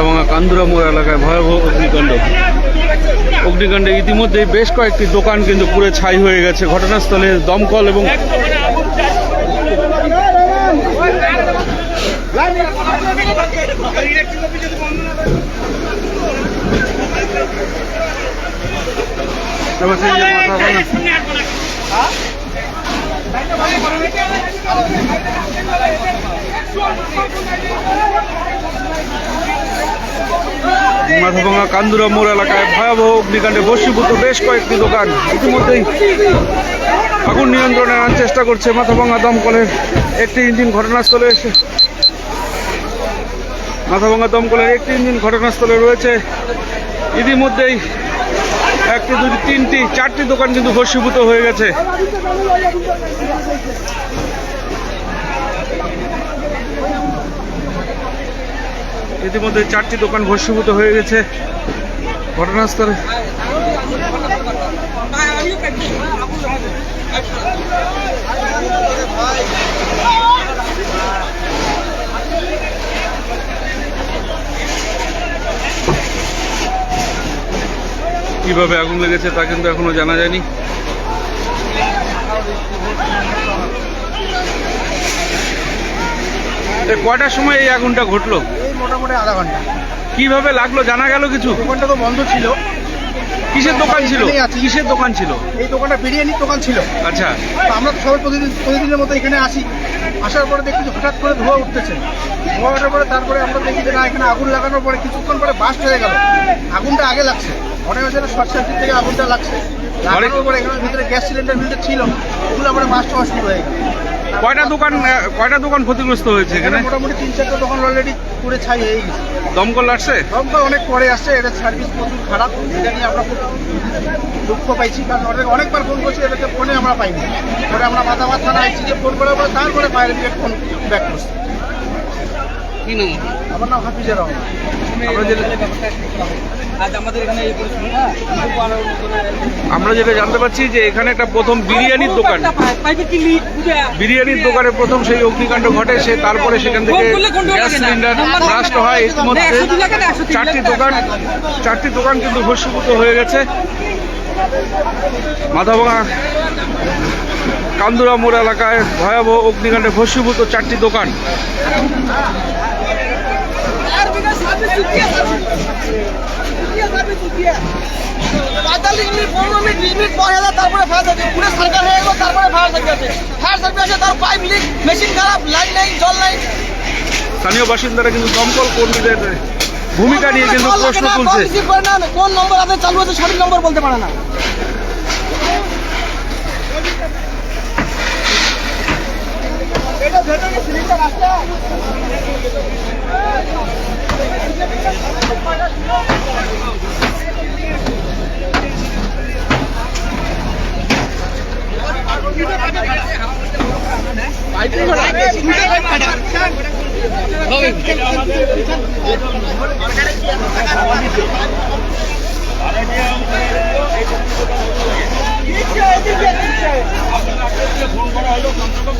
মাথাভাঙা কান্দুরা মোড় এলাকায় ভয়াবহ অগ্নিকাণ্ড। অগ্নিকাণ্ডে ইতিমধ্যেই বেশ কয়েকটি দোকান কিন্তু পুরো ছাই হয়ে গেছে। ঘটনাস্থলে দমকল এবং মাথাভাঙা মাথাভাঙা কান্দুরা মোড় এলাকায় ভয়াবহ অগ্নিকাণ্ডে বসীভূত বেশ কয়েকটি দোকান। ইতিমধ্যেই আগুন নিয়ন্ত্রণে আনার চেষ্টা করছে মাথাভাঙা দমকলের একটি ইঞ্জিন ঘটনাস্থলে এসে মাথাভাঙা দমকলের একটি ইঞ্জিন ঘটনাস্থলে রয়েছে। ইতিমধ্যেই একটি, দুটি, তিনটি, চারটি দোকান কিন্তু ভস্মীভূত হয়ে গেছে। ইতিমধ্যে চারটি দোকান ভস্মীভূত হয়ে গেছে। ঘটনাস্থলে কীভাবে আগুন লেগেছে তা কিন্তু এখনও জানা যায়নি। কয়টার সময় এই আগুনটা ঘটলো? মোটামুটি আধা ঘণ্টা। কীভাবে লাগল? জানা গেল কিছু? দোকানটা তো বন্ধ ছিল। কিসের দোকান ছিল? কিসের দোকান ছিল? এই দোকানটা বিরিয়ানির দোকান ছিল। আচ্ছা। তো আমরা তো সবাই প্রতিদিন প্রতিদিনের মতো এখানে আসি। আসার পরে দেখি যে হঠাৎ করে ধোয়া উঠতেছে। ধোঁয়া ওঠার পরে তারপরে আমরা দেখি যে না এখানে আগুন লাগানোর পরে কিছুক্ষণ পরে বাস্ট হয়ে গেল। আগুনটা আগে লাগছে। মনে হচ্ছে শর্ট সার্কিট থেকে আগুনটা লাগছে। লাগানোর পরে এখানে ভিতরে গ্যাস সিলিন্ডার ভিতরে ছিল ওগুলো পরে বাস্ট হওয়া শুরু হয়ে গেল। কয়টা দোকান কয়টা দোকান ক্ষতিগ্রস্ত হয়েছে এখানে? মোটামুটি তিন চারটে দোকান অলরেডি পুরে ছাই হয়ে গেছে। দমকল আসছে? দমকল অনেক পরে আসছে এটা সার্ভিস প্রচুর খারাপ এটা নিয়ে আমরা খুব দুঃখ পাইছি কারণ অনেক অনেকবার ফোন করছি এটাকে ফোনে আমরা পাইনি। পরে আমরা মাথা মাথা আইসি যে ফোন করার পরে তারপরে ফায়ার ব্রিগেড ফোন ব্যাক করছে। কি নাম? আমার নাম হাফিজা রহমান। আমরা যেটা পরিস্থিতি আমরা যেটা জানতে পারছি যে এখানে একটা প্রথম বিরিয়ানির দোকান। পাইপে কিনলি বুঝে বিরিয়ানির দোকানে প্রথম সেই অগ্নিকাণ্ড ঘটে সে তারপরে সেখান থেকে গ্যাস সিলিন্ডার ব্লাস্ট হয় ইতিমধ্যে। চারটি দোকান চারটি দোকান কিন্তু ভস্মীভূত হয়ে গেছে। মাথাভাঙা কান্দুরা মোড় এলাকায় ভয়াবহ অগ্নিকাণ্ডে ভস্মীভূত চারটি দোকান। তারপরে ফায়ার ফায়ার তার খারাপ লাইন জল নেই স্থানীয় বাসিন্দারা কিন্তু ভূমিকা নিয়ে কিন্তু প্রশ্ন তুলছে। কোন নম্বর আপনার চালু আছে সঠিক নম্বর বলতে পারে না। ফোন করা হলো কমসে কম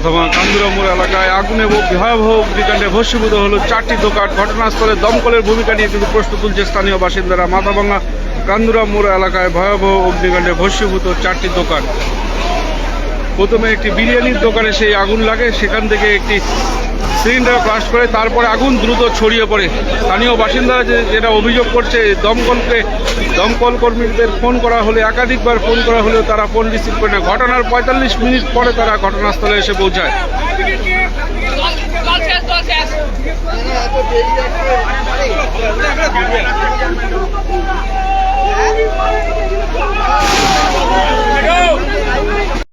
অথবা কান্দুরা মোড় এলাকায় আগুনে ভয়াবহ অগ্নিকাণ্ডে ভস্মীভূত হলো চারটি দোকান। ঘটনাস্থলে দমকলের ভূমিকা নিয়ে কিন্তু প্রশ্ন তুলছে স্থানীয় বাসিন্দারা। মাথাভাঙা কান্দুরা মোড় এলাকায় ভয়াবহ অগ্নিকাণ্ডে ভস্মীভূত চারটি দোকান। প্রথমে একটি বিরিয়ানির দোকানে সেই আগুন লাগে, সেখান থেকে একটি সিলিন্ডার ব্লাস্ট করে, তারপরে আগুন দ্রুত ছড়িয়ে পড়ে। স্থানীয় বাসিন্দারা যেটা অভিযোগ করছে, দমকলকে দমকল কর্মীদের ফোন করা হলে, একাধিকবার ফোন করা হলেও তারা ফোন রিসিভ করে না। ঘটনার পঁয়তাল্লিশ মিনিট পরে তারা ঘটনাস্থলে এসে পৌঁছায়। হ্যাঁ?